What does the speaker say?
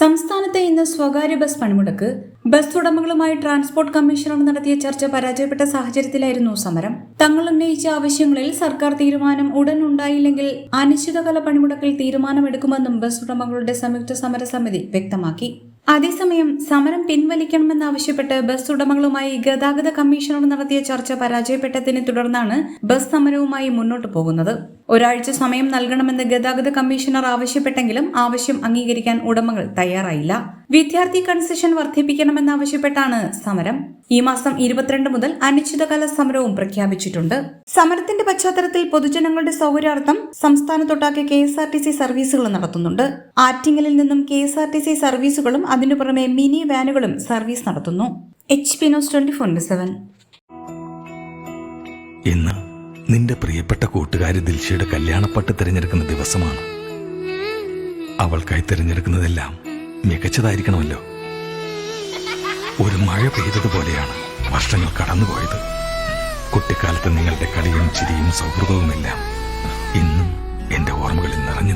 സംസ്ഥാനത്തെ ഇന്ന് സ്വകാര്യ ബസ് പണിമുടക്ക്. ബസ് ഉടമകളുമായി ട്രാൻസ്പോർട്ട് കമ്മീഷണർ നടത്തിയ ചർച്ച പരാജയപ്പെട്ട സാഹചര്യത്തിലായിരുന്നു സമരം. തങ്ങൾ ഉന്നയിച്ച ആവശ്യങ്ങളിൽ സർക്കാർ തീരുമാനം ഉടൻ ഉണ്ടായില്ലെങ്കിൽ അനിശ്ചിതകാല പണിമുടക്കിൽ തീരുമാനമെടുക്കുമെന്നും ബസ് ഉടമകളുടെ സംയുക്ത സമരസമിതി വ്യക്തമാക്കി. അതേസമയം സമരം പിൻവലിക്കണമെന്നാവശ്യപ്പെട്ട് ബസ് ഉടമകളുമായി ഗതാഗത കമ്മീഷണർ നടത്തിയ ചർച്ച പരാജയപ്പെട്ടതിനെ തുടർന്നാണ് ബസ് സമരവുമായി മുന്നോട്ടു പോകുന്നത്. ഒരാഴ്ച സമയം നൽകണമെന്ന് ഗതാഗത കമ്മീഷണർ ആവശ്യപ്പെട്ടെങ്കിലും ആവശ്യം അംഗീകരിക്കാൻ ഉടമകൾ തയ്യാറായില്ല. വിദ്യാർത്ഥി കൺസെഷൻ വർദ്ധിപ്പിക്കണമെന്നാവശ്യപ്പെട്ടാണ് സമരം. ഈ മാസം ഇരുപത്തിരണ്ട് മുതൽ അനിശ്ചിതകാല സമരവും പ്രഖ്യാപിച്ചിട്ടുണ്ട്. സമരത്തിന്റെ പശ്ചാത്തലത്തിൽ പൊതുജനങ്ങളുടെ സൗകര്യാർത്ഥം സംസ്ഥാനത്തൊട്ടാകെ K S R T C സർവീസുകൾ നടത്തുന്നുണ്ട്. ആറ്റിങ്ങലിൽ നിന്നും K S R T C സർവീസുകളും അതിനു പുറമെ മിനി വാനുകളും സർവീസ് നടത്തുന്നു. H P news twenty four seven ഇന്ന് നിന്റെ പ്രിയപ്പെട്ട കൂട്ടുകാരി ദിൽഷയുടെ കല്യാണപ്പട്ട് തിരഞ്ഞെടുക്കുന്ന ദിവസമാണ്. അവൾക്കായി തിരഞ്ഞെടുക്കുന്നതെല്ലാം മികച്ചതായിരിക്കണമല്ലോ. ഒരു മഴ പെയ്തതുപോലെയാണ് വർഷങ്ങൾ കടന്നുപോയത്. കുട്ടിക്കാലത്ത് നിങ്ങളുടെ കളിയും ചിരിയും സൗഹൃദവുമെല്ലാം ഇന്നും എന്റെ ഓർമ്മകളിൽ നിറഞ്ഞു